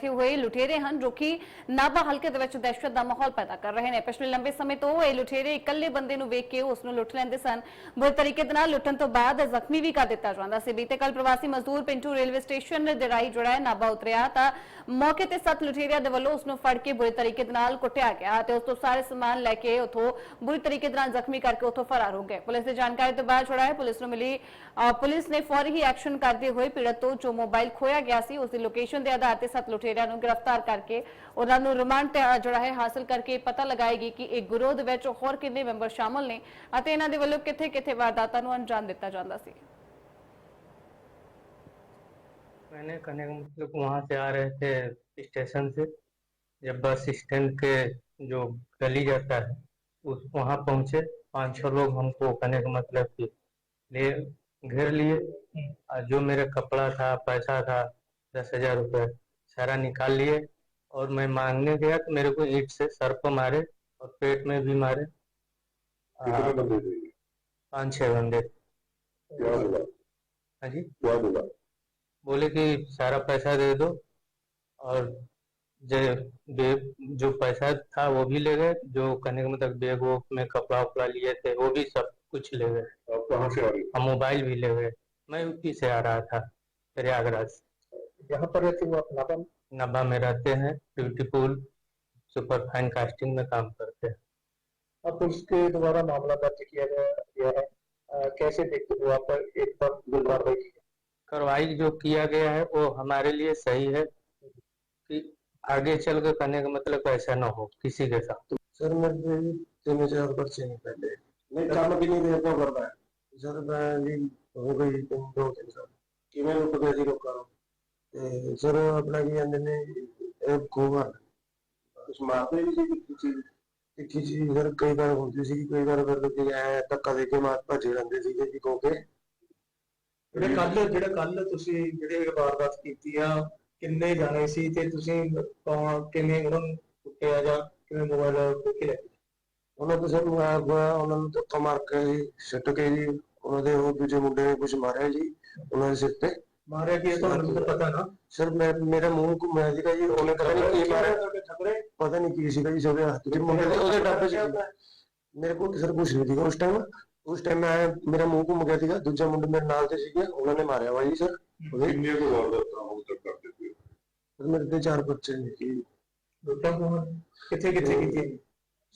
ਇੱਥੇ ਹੋਏ ਲੁਟੇਰੇ ਹਨ ਜੋ ਕਿ ਨਾਭਾ ਹਲਕੇ ਦੇ ਵਿੱਚ ਦਹਿਸ਼ਤ ਦਾ ਮਾਹੌਲ ਪੈਦਾ ਕਰ ਰਹੇ ਨੇ। ਪਿਛਲੇ ਲੰਬੇ ਸਮੇਂ ਤੋਂ ਇਹ ਲੁਟੇਰੇ ਇਕੱਲੇ ਬੰਦੇ ਨੂੰ ਵੇਖ ਕੇ ਉਸ ਨੂੰ ਲੁੱਟ ਲੈਂਦੇ ਸਨ। ਬੁਰੇ ਤਰੀਕੇ ਦੇ ਨਾਲ ਲੁੱਟਣ ਤੋਂ ਬਾਅਦ ਜ਼ਖਮੀ ਵੀ ਕਰ ਦਿੱਤਾ ਜਾਂਦਾ ਸੀ। ਬੀਤੇ ਕੱਲ ਪ੍ਰਵਾਸੀ ਮਜ਼ਦੂਰ ਪਿੰਟੂ ਰੇਲਵੇ ਸਟੇਸ਼ਨ ਦੇ ਰਾਹੀਂ ਜਿਹੜਾ ਹੈ ਨਾਭਾ ਉਤਰਿਆ ਤਾਂ ਮੌਕੇ ਤੇ ਸੱਤ ਲੁਟੇਰਿਆਂ ਦੇ ਵੱਲੋਂ ਉਸ ਨੂੰ ਫੜ ਕੇ ਬੁਰੇ ਤਰੀਕੇ ਦੇ ਨਾਲ ਕੁੱਟਿਆ ਗਿਆ ਤੇ ਉਸ ਤੋਂ ਸਾਰੇ ਸਮਾਨ ਲੈ ਕੇ ਉਥੋਂ ਬੁਰੀ ਤਰੀਕੇ ਦੇ ਨਾਲ ਜ਼ਖਮੀ ਕਰਕੇ ਉਥੋਂ ਫਰਾਰ ਹੋ ਗਏ। ਪੁਲਿਸ ਦੀ ਜਾਣਕਾਰੀ ਤੋਂ ਬਾਅਦ ਜਿਹੜਾ ਹੈ ਪੁਲਿਸ ਨੂੰ ਮਿਲੀ ਪੁਲਿਸ ਨੇ ਫੌਰੀ ਹੀ ਐਕਸ਼ਨ ਕਰਦੇ ਹੋਏ ਪੀੜਤ ਤੋਂ ਜੋ ਮੋਬਾਈਲ ਖੋਇਆ ਗਿਆ ਸੀ, ਉਸ ਦੀ ਲੋਕੇਸ਼ਨ ਦੇ ਆਧਾਰ ਤੇ ਸੱਤ ਲੁਟੇਰੇ ਲੁਟੇਰਿਆਂ ਨੂੰ ਗ੍ਰਿਫਤਾਰ ਕਰਕੇ ਉਹਨਾਂ ਨੂੰ ਰਿਮਾਂਡ ਤੇ, ਅ, ਜਿਹੜਾ ਹੈ ਹਾਸਲ ਕਰਕੇ ਪਤਾ ਲਗਾਏਗੀ ਕਿ ਇਹ ਗਿਰੋਹ ਦੇ ਵਿੱਚ ਹੋਰ ਕਿੰਨੇ ਮੈਂਬਰ ਸ਼ਾਮਲ ਨੇ ਅਤੇ ਇਹਨਾਂ ਦੇ ਵੱਲੋਂ ਕਿੱਥੇ-ਕਿੱਥੇ ਵਾਰਦਾਤਾਂ ਨੂੰ ਅੰਜਾਮ ਦਿੱਤਾ ਜਾਂਦਾ ਸੀ मैंने कहने का मतलब वहां से आ रहे थे स्टेशन से जब बस स्टैंड के जो गली जाता है उस वहां पहुंचे पांच छह लोग हमको कहने का मतलब कि ले घेर लिए और जो मेरे कपड़ा था पैसा था दस हजार रुपये सारा निकाल लिए और मैं मांगने गया तो मेरे को ईट से सर पर मारे और पेट में भी मारे। पाँच छह बंदे। हाँ जी। बोले कि सारा पैसा दे दो और जो बे- जो पैसा था वो भी ले गए जो कहने का मतलब बैग वो में कपड़ा उपड़ा लिए थे वो भी सब कुछ ले गए। आप कहाँ से आ रहे? और मोबाइल भी ले गए। मैं यूपी से आ रहा था प्रयागराज। यहाँ पर रहते हुए नबा में रहते हैं ब्यूटीफुल सुपर फाइन कास्टिंग में काम करते हैं। अब उसके द्वारा मामला दर्ज किया गया है आ, कैसे देखते हो आप एक बार गुलबार कार्रवाई जो किया गया है वो हमारे लिए सही है कि आगे चल कर करने का मतलब ऐसा ना हो किसी के साथ। सर मेरे तीन हज़ार बच्चे नहीं पहले नहीं काम भी नहीं देखता कर रहा है सर मैं हो गई दो तीन साल कि मैं रुपये रोका रहा ਤੇ ਸਰ ਆਪਣਾ ਕੀ ਕਹਿੰਦੇ ਨੇ ਇਹ ਖੋਵਾ ਕੁਛ ਮਾਰਦੇ ਵੀ ਸੀ ਕਿਸੇ ਤਿੱਖੀ ਚੀਜ਼ ਸਰ ਕਈ ਵਾਰ ਹੁੰਦੀ ਸੀ ਕਈ ਵਾਰ ਫਿਰ ਲੋਕੀ ਐ ਧੱਕਾ ਦੇ ਕੇ ਮਾਰ ਭੱਜੇ ਜਾਂਦੇ ਸੀਗੇ ਜੀ ਕੋ ਕੇ ਜਿਹੜੇ ਕੱਲ ਜਿਹੜੇ ਕੱਲ ਤੁਸੀਂ ਜਿਹੜੇ ਵਾਰਦਾਤ ਕੀਤੀ ਆ ਕਿੰਨੇ ਜਾਣੇ ਸੀ ਤੇ ਤੁਸੀਂ ਕੌਣ ਕਿਵੇਂ ਉਹਨਾਂ ਨੂੰ ਕੁੱਟਿਆ ਜਾਂ ਕਿਵੇਂ ਮੋਬਾਈਲ ਖੋਹ ਕੇ ਲੈ ਗਏ? ਉਹਨਾਂ ਤੋਂ ਸਰ ਮੈਂ ਗਿਆ ਉਹਨਾਂ ਨੂੰ ਧੱਕਾ ਮਾਰ ਕੇ ਜੀ ਸਿੱਟ ਕੇ ਜੀ ਉਹਨਾਂ ਦੇ ਉਹ ਦੂਜੇ ਮੁੰਡੇ ਨੇ ਕੁਝ ਮਾਰਿਆ ਜੀ ਉਹਨਾਂ ਦੇ ਸਿਰ ਤੇ। ਮਾਰਿਆ ਕੀ ਇਹ ਤੁਹਾਨੂੰ ਤਾਂ ਪਤਾ ਨਾ? ਸਰ ਮੈਂ ਮੇਰਾ ਮੂੰਹ ਘੁੰਮਿਆ ਸੀਗਾ ਜੀ ਉਹਨੇ ਪਤਾ ਨਹੀਂ ਕੀ ਮਾਰਿਆ। ਤੁਹਾਡੇ ਪਤਾ ਨਹੀਂ ਕੀ ਸੀਗਾ ਜੀ ਉਹਦੇ ਹੱਥ 'ਚ ਮੁੰਡੇ ਦੇ ਉਹਦੇ ਡੱਬੇ 'ਚ ਮੇਰੇ ਕੋਲ ਸਰ ਕੁਝ ਨਹੀਂ ਸੀਗਾ ਉਸ ਟਾਈਮ ਉਸ ਟਾਈਮ ਮੈਂ ਮੇਰਾ ਮੂੰਹ ਘੁੰਮ ਗਿਆ ਸੀਗਾ ਦੂਜਾ ਮੁੰਡਾ ਮੇਰੇ ਨਾਲ ਤੇ ਸੀਗੇ ਉਹਨਾਂ ਨੇ ਮਾਰਿਆ ਵਾ ਜੀ ਸਰ। ਉਹਦੇ ਕਿੰਨੇ ਕੋ ਵਾਰਦਾਤਾਂ ਹੁਣ ਤੱਕ ਕਰ ਦਿੱਤੇ ਸਰ ਮੇਰੇ ਤੇ ਚਾਰ ਬੱਚੇ ਨੇ ਜੀ। ਲੁੱਟਾਂ ਖੋਹਾਂ ਕਿੱਥੇ ਕਿੱਥੇ ਕੀਤੀ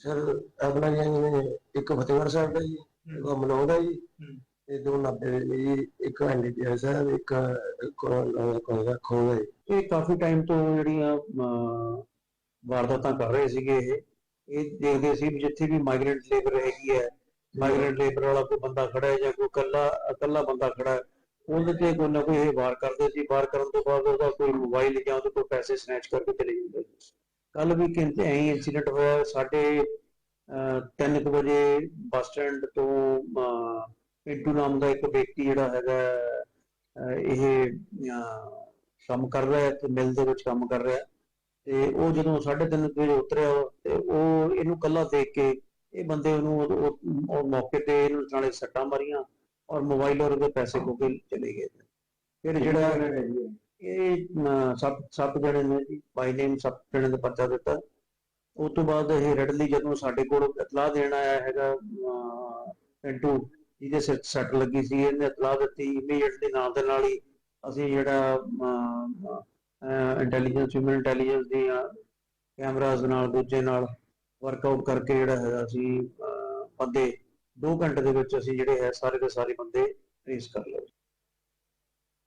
ਸਰ ਆਪਣਾ ਜੀ ਇੱਕ ਫਤਿਹਗੜ੍ਹ ਸਾਹਿਬ ਦਾ ਜੀ ਇੱਕ ਮਨੋਦ ਹੈ ਜੀ। ਹੂੰ। ਤੇ ਦੋ ਨਾਭੇ ਦੇ ਇੱਕ ਐਨਡੀਪੀਐਸ ਹੈ ਇੱਕ ਕੋਲ ਖੋਗਾ ਇਹ ਕਾਫੀ ਟਾਈਮ ਤੋਂ ਜਿਹੜੀਆਂ ਵਾਰਦਾਤਾਂ ਕਰ ਰਹੇ ਸੀਗੇ ਇਹ। ਇਹ ਦੇਖਦੇ ਸੀ ਜਿੱਥੇ ਵੀ ਮਾਈਗ੍ਰੈਂਟ ਲੇਬਰ ਹੈਗੀ ਹੈ ਮਾਈਗ੍ਰੈਂਟ ਲੇਬਰ ਵਾਲਾ ਕੋਈ ਬੰਦਾ ਖੜਾ ਹੈ ਜਾਂ ਕੋਈ ਇਕੱਲਾ ਇਕੱਲਾ ਬੰਦਾ ਖੜਾ ਹੈ, ਉਹਦੇ ਤੇ ਕੋਈ ਨਾ ਕੋਈ ਇਹ ਵਾਰ ਕਰਦੇ ਸੀ। ਵਾਰ ਕਰਨ ਤੋਂ ਬਾਅਦ ਉਹਦਾ ਕੋਈ ਮੋਬਾਈਲ ਜਾਂ ਉਹਦੇ ਕੋਲ ਪੈਸੇ ਸਨੈਚ ਕਰਕੇ ਚਲੇ ਜਾਂਦੇ ਕੱਲ ਵੀ ਕਿੰਤੇ ਐਂ ਇਨਸੀਡੈਂਟ ਹੋਇਆ ਸਾਡੇ 3 ਵਜੇ ਬੱਸ ਸਟੈਂਡ ਤੋਂ ਪਿੰਟੂ ਨਾਮ ਦਾ ਇੱਕ ਵਿਅਕਤੀ ਜਿਹੜਾ ਹੈਗਾ ਇਹ ਕੰਮ ਕਰ ਰਿਹਾ ਤੇ ਮਿਲ ਦੇ ਵਿੱਚ ਕੰਮ ਕਰ ਰਿਹਾ ਤੇ ਉਹ ਜਦੋਂ 3:30 ਵਜੇ ਉਤਰਿਆ ਤੇ ਉਹ ਇਹਨੂੰ ਕੱਲਾ ਦੇਖ ਕੇ ਇਹ ਬੰਦੇ ਉਹਨੂੰ ਉਹ- ਮੌਕੇ ਤੇ ਇਹਨੂੰ ਨਾਲੇ ਸੱਟਾਂ ਮਾਰੀਆਂ ਔਰ ਮੋਬਾਈਲ ਔਰ ਉਹਦੇ ਪੈਸੇ ਖੋ ਕੇ ਚਲੇ ਗਏ। ਫਿਰ ਜਿਹੜਾ ਇਹ? ਸੱਤ ਸੱਤ ਜਣੇ ਨੇ ਜੀ ਬਾਈ ਨੇਮ ਸੱਤ ਜਣੇ ਦਾ ਪਰਚਾ ਦਿੱਤਾ। ਉਸ ਤੋਂ ਬਾਅਦ ਇਹ ਰੈਡਲੀ ਜਦੋਂ ਸਾਡੇ ਕੋਲ ਇਤਲਾਹ ਦੇਣ ਆਇਆ ਹੈਗਾ ਪਿੰਟੂ ਜਿਹਦੇ ਸਿਰ 'ਚ ਸੱਟ ਲੱਗੀ ਸੀ, ਇਹਨੇ ਇਤਲਾਹ ਦਿੱਤੀ ਇਮੀਡੀਏਟ ਦੇ ਨਾਲ ਦੇ ਨਾਲ ਹੀ ਅਸੀਂ ਜਿਹੜਾ ਇੰਟੈਲੀਜੈਂਸ ਹਿਊਮਨ ਇੰਟੈਲੀਜੈਂਸ ਦੀਆਂ ਕੈਮਰਾਜ਼ ਨਾਲ, ਦੂਜੇ ਨਾਲ ਵਰਕਆਊਟ ਕਰਕੇ ਜਿਹੜਾ ਹੈਗਾ ਅਸੀਂ ਬੰਦੇ 2 ਘੰਟੇ ਦੇ ਵਿੱਚ ਅਸੀਂ ਜਿਹੜੇ ਹੈ, ਸਾਰੇ ਦੇ ਸਾਰੇ ਬੰਦੇ ਟ੍ਰੇਸ ਕਰ ਲਏ।